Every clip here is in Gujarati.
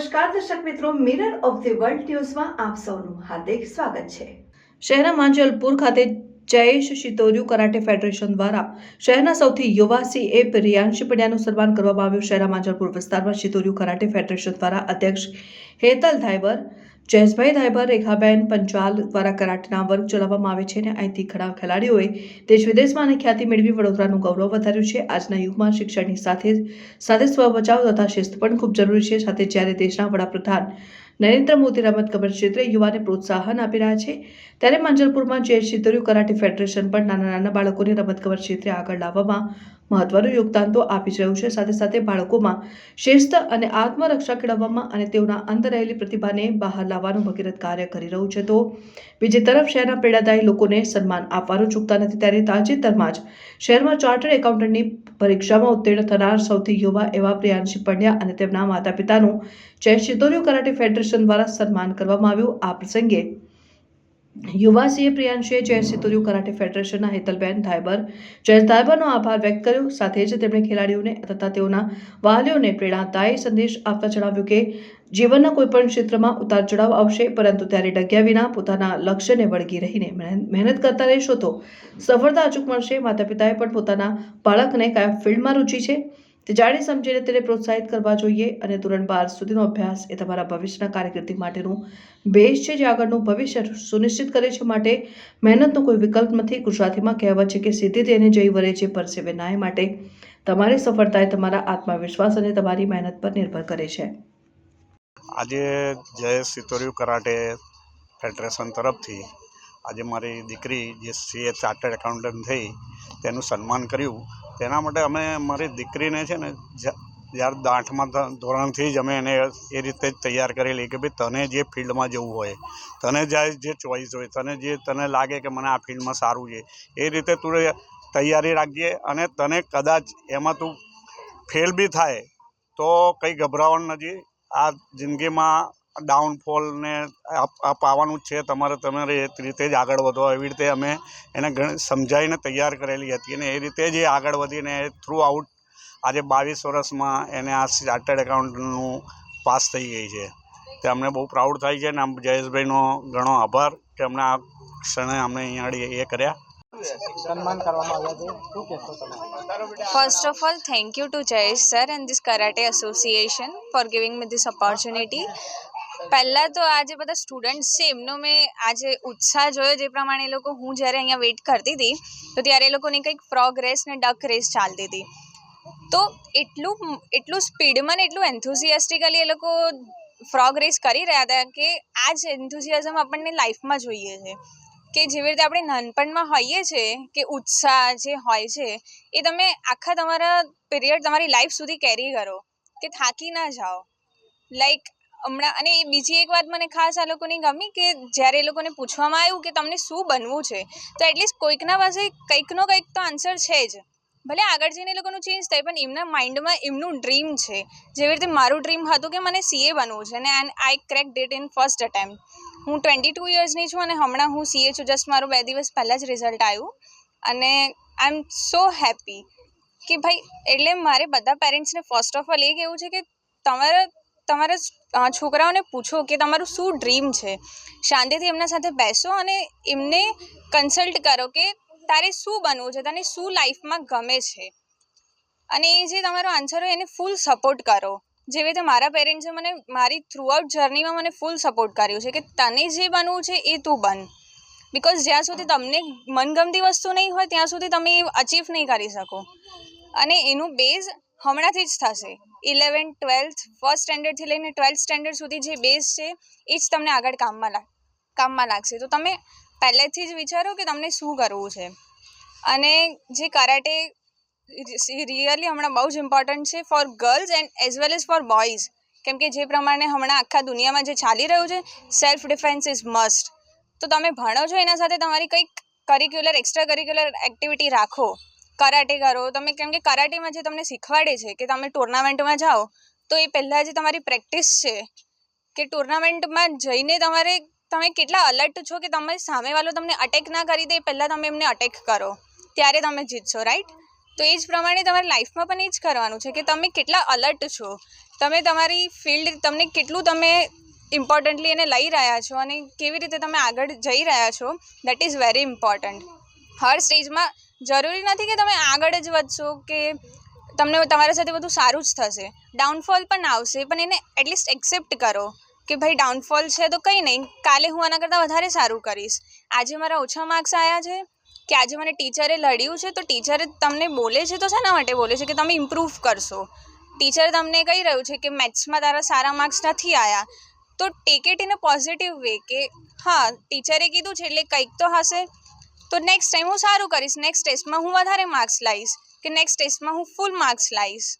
નમસ્કાર, દર્શક મિત્રો મિરર ઓફ ધી વર્લ્ડ ન્યૂઝમાં આપ સૌનું હાર્દિક સ્વાગત છે. શહેરના માંજલપુર ખાતે જયેશ શિતોર્યુ કરાટે ફેડરેશન દ્વારા શહેરના સૌથી યુવા એ પ્રિયાંશી પંડ્યાનું સન્માન કરવામાં આવ્યું. શહેરના માંજલપુર વિસ્તારમાં શિતોર્યુ કરાટે ફેડરેશન દ્વારા અધ્યક્ષ હેતલ ધાયબર જયેશભાઈ ધાયબર રેખાબેન પંચાલ દ્વારા કરાટેના વર્ગ ચલાવવામાં આવે છે અને અહીંથી ઘણા ખેલાડીઓએ દેશ વિદેશમાં અને ખ્યાતિ મેળવી વડોદરાનું ગૌરવ વધાર્યું છે. આજના યુગમાં શિક્ષણની સાથે સાથે સ્વબચાવ તથા શિસ્ત પણ ખૂબ જરૂરી છે. સાથે જ્યારે દેશના વડાપ્રધાન નરેન્દ્ર મોદી રમત ગમત ક્ષેત્રે યુવાને પ્રોત્સાહન આપી રહ્યા છે, ત્યારે માંજલપુરમાં જે શિતર્યુ કરાટે ફેડરેશન પણ નાના નાના બાળકોને રમતગમત ક્ષેત્રે આગળ લાવવામાં મહત્વનું યોગદાન તો આપી રહ્યું છે. સાથે સાથે બાળકોમાં શિસ્ત અને આત્મરક્ષા કેળવવામાં અને તેઓના અંદર રહેલી પ્રતિભાને બહાર લાવવાનું ભગીરથ કાર્ય કરી રહ્યું છે. તો બીજી તરફ શહેરના પ્રેરણાદાયી લોકોને સન્માન આપવાનું ચૂકતા નથી. ત્યારે તાજેતરમાં જ શહેરમાં ચાર્ટર્ડ એકાઉન્ટન્ટની પરીક્ષામાં ઉત્તીર્ણ થનાર સૌથી યુવા એવા પ્રિયાંશી પંડ્યા અને તેમના માતા પિતાનું જય શિતોર્યુ કરાટે ફેડરેશન દ્વારા સન્માન કરવામાં આવ્યું. આ પ્રસંગે યુવા સીએ પ્રિયાંશીએ જય સિતુર્યુ કરાટે ફેડરેશનના હેતલબેન ધાયબર. જયેશ ધાયબરનો આભાર વ્યક્ત કર્યો. સાથે જ તેમણે ખેલાડીઓને તથા તેઓના વાલીઓને પ્રેરણાદાયી સંદેશ આપતા જણાવ્યું કે, જીવનના કોઈપણ ક્ષેત્રમાં ઉતાર ચઢાવ આવશે, પરંતુ ત્યારે ડગ્યા વિના પોતાના લક્ષ્યને વળગી રહીને મહેનત કરતા રહેશો તો સફળતા અચૂક મળશે. માતા પિતાએ પણ પોતાના બાળકને કયા ફિલ્ડમાં રુચિ છે. તે જાણી સમજીને તેને પ્રોત્સાહિત કરવા જોઈએ અને ધોરણ બાર સુધીનો અભ્યાસ એ તમારા ભવિષ્યના કારકિર્દી માટેનું બેઝ છે જે આગળનું ભવિષ્ય સુનિશ્ચિત કરે છે માટે મહેનતનો કોઈ વિકલ્પ નથી. ગુજરાતીમાં કહેવત છે કે સીધી તેને જઈ વરે છે, પરસેવે નાય માટે તમારી સફળતા એ તમારા આત્મવિશ્વાસ અને તમારી મહેનત પર નિર્ભર કરે છે. આજે જય સિતોરિયું કરાટે ફેડરેશન તરફથી આજે મારી દીકરી જે સીએ ચાર્ટર્ડ એકાઉન્ટન્ટ થઈ, તેનું સન્માન કર્યું. તેના માટે અમે, મારી દીકરીને છે ને જ્યા- જ્યારે આઠમા ધોરણથી જ અમે એને એ રીતે જ તૈયાર કરેલી કે ભાઈ તને જે ફિલ્ડમાં જવું હોય, તને જે ચોઈસ હોય, તને જે તને લાગે કે મને આ ફિલ્ડમાં સારું છે, એ રીતે તું તૈયારી રાખજે અને તને કદાચ એમાં તું ફેલ બી થાય, તો કંઈ ગભરાવાનું નથી. આ જિંદગીમાં ડાઉનફોલ ને અપ અપ જ છે. તમારે તમારે એ રીતે જ આગળ વધો. એવી રીતે અમે એને ઘણી સમજાવીને તૈયાર કરેલી હતી અને એ રીતે જ એ આગળ વધીને થ્રુ આઉટ આજે બાવીસ વર્ષમાં એને આ ચાર્ટર્ડ એકાઉન્ટનું પાસ થઈ ગઈ છે. તે અમને બહુ પ્રાઉડ થાય છે અને આમ જયેશભાઈનો ઘણો આભાર કે અમને આ ક્ષણે અમને અહીંયા એ કર્યા. સન્માન કરવામાં આવ્યા છે. શું કહેશો તમે? First and this thank association for giving me and opportunity Karate Association for giving me this opportunity. પહેલાં તો આજે બધા સ્ટુડન્ટ્સ છે, એમનો મેં આજે ઉત્સાહ જોયો જે પ્રમાણે એ લોકો હું જ્યારે અહીંયા વેઇટ કરતી હતી, તો ત્યારે એ લોકોની કંઈક ફ્રોગ રેસ ને ડક રેસ ચાલતી હતી. તો એટલું એટલું સ્પીડમાં ને એટલું એન્થુઝિયાસ્ટિકલી એ લોકો ફ્રોગ રેસ કરી રહ્યા હતા કે આ જ એન્થુઝિયાઝમ આપણને લાઈફમાં જોઈએ છે. કે જેવી રીતે આપણે નાનપણમાં હોઈએ છીએ કે ઉત્સાહ જે હોય છે, એ તમે આખા તમારા પીરિયડ તમારી લાઈફ સુધી કેરી કરો, કે થાકી ના જાઓ. લાઈક હમણાં, અને બીજી એક વાત મને ખાસ આ લોકોની ગમી કે જ્યારે એ લોકોને પૂછવામાં આવ્યું કે તમને શું બનવું છે, તો એટલીસ્ટ કોઈકના પાસે કંઈકનો કંઈક તો આન્સર છે જ. ભલે આગળ જઈને એ લોકોનું ચેન્જ થાય, પણ એમના માઇન્ડમાં એમનું ડ્રીમ છે. જેવી રીતે મારું ડ્રીમ હતું કે મને સીએ બનવું છે, અને and I crack that in first attempt હું ટ્વેન્ટી ટુ યર્સની છું, અને હમણાં હું સીએ છું. જસ્ટ મારું બે દિવસ પહેલાં જ રિઝલ્ટ આવ્યું. અને આઈ એમ સો હેપી કે ભાઈ, એટલે મારે બધા પેરેન્ટ્સને ફર્સ્ટ ઓફ ઓલ એ કહેવું છે કે તમારા તમારા છોકરાઓને પૂછો કે તમારું શું ડ્રીમ છે? શાંતિથી એમના સાથે બેસો અને એમને કન્સલ્ટ કરો કે તારે શું બનવું છે? તને શું લાઈફમાં ગમે છે? અને એ જે તમારો આન્સર હોય એને ફૂલ સપોર્ટ કરો. જેવી રીતે મારા પેરેન્ટ્સે મને મારી થ્રુઆઉટ જર્નીમાં મને ફૂલ સપોર્ટ કર્યું છે કે તને જે બનવું છે એ તું બન. બિકોઝ જ્યાં સુધી તમને મનગમતી વસ્તુ નહીં હોય, ત્યાં સુધી તમે એ અચીવ નહીં કરી શકો. અને એનું બેઝ હમણાંથી જ થશે. ઇલેવન ટ્વેલ્થ ફર્સ્ટ સ્ટેન્ડર્ડથી લઈને ટ્વેલ્થ સ્ટેન્ડર્ડ સુધી જે બેઝ છે, એ જ તમને આગળ કામમાં લાગ, કામમાં લાગશે. તો તમે પહેલેથી જ વિચારો કે તમને શું કરવું છે? અને જે કરાટે રિયલી હમણાં બહુ જ ઇમ્પોર્ટન્ટ છે for girls and as well as for boys કેમ કે જે પ્રમાણે હમણાં આખા દુનિયામાં જે ચાલી રહ્યું છે સેલ્ફ ડિફેન્સ ઇઝ મસ્ટ તો તમે ભણો છો એના સાથે તમારી કંઈક કરિક્યુલર એક્સ્ટ્રા કરિક્યુલર એક્ટિવિટી રાખો. કરાટે કરો. તમે કેમ કે કરાટેમાં જે તમને શીખવાડે છે કે તમે ટુર્નામેન્ટમાં જાઓ, તો એ પહેલાં જે તમારી પ્રેક્ટિસ છે કે ટુર્નામેન્ટમાં જઈને તમારે, તમે કેટલા અલર્ટ છો કે તમે સામેવાળો તમને અટેક ના કરી દે, એ પહેલાં તમે એમને અટેક કરો. ત્યારે તમે જીતશો રાઈટ તો એ જ પ્રમાણે તમારી લાઈફમાં પણ એ જ કરવાનું છે કે તમે કેટલા અલર્ટ છો. તમે તમારી ફિલ્ડ તમને કેટલું તમે ઇમ્પોર્ટન્ટલી એને લઈ રહ્યા છો અને કેવી રીતે તમે આગળ જઈ રહ્યા છો દેટ ઇઝ વેરી ઇમ્પોર્ટન્ટ હર સ્ટેજમાં જરૂરી નથી કે તમે આગળ જ વધશો કે તમને તમારા સાથે બધું સારું જ થશે. ડાઉનફોલ પણ આવશે, પણ એને એટલીસ્ટ એક્સેપ્ટ કરો કે ભાઈ ડાઉનફોલ છે તો કંઈ નહીં, કાલે હું આના કરતાં વધારે સારું કરીશ. આજે મારા ઓછા માર્ક્સ આવ્યા છે, કે આજે મને ટીચરે લડ્યું છે, તો ટીચરે તમને બોલે છે તો શેના માટે બોલે છે કે તમે ઇમ્પ્રૂવ કરશો. ટીચર તમને કહી રહ્યું છે કે મેથ્સમાં તારા સારા માર્ક્સ નથી આવ્યા તો take it in a positive way કે હા ટીચરે કીધું છે એટલે કંઈક તો હશે તો નેક્સ્ટ ટાઈમ હું સારું કરીશ. નેક્સ્ટ ટેસ્ટમાં હું વધારે માર્ક્સ લાવીશ કે નેક્સ્ટ ટેસ્ટમાં હું ફૂલ માર્ક્સ લાવીશ.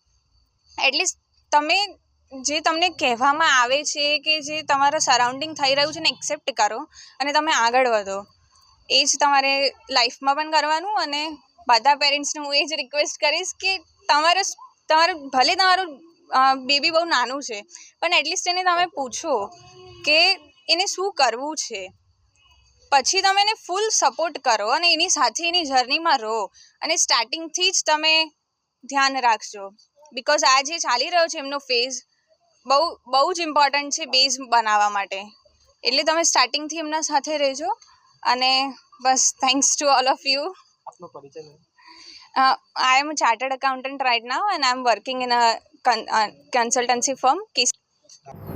એટલીસ્ટ તમે જે તમને કહેવામાં આવે છે કે જે તમારા સરાઉન્ડિંગ થઈ રહ્યું છે ને એક્સેપ્ટ કરો અને તમે આગળ વધો. એ જ તમારે લાઈફમાં પણ કરવાનું અને બધા પેરેન્ટ્સને હું એ જ રિક્વેસ્ટ કરીશ કે તમારે તમારું, ભલે તમારું બેબી બહુ નાનું છે, પણ એટલીસ્ટ એને તમે પૂછો કે એને શું કરવું છે? પછી તમે એને ફૂલ સપોર્ટ કરો અને એની સાથે એની જર્નીમાં રહો. અને સ્ટાર્ટિંગથી જ તમે ધ્યાન રાખજો. બિકોઝ આ જે ચાલી રહ્યો છે એમનો ફેઝ બહુ બહુ જ ઇમ્પોર્ટન્ટ છે બેઝ બનાવવા માટે. એટલે તમે સ્ટાર્ટિંગથી એમના સાથે રહેજો. અને બસ thanks to all of you I am chartered Uh, right now and I am working in a consultancy firm in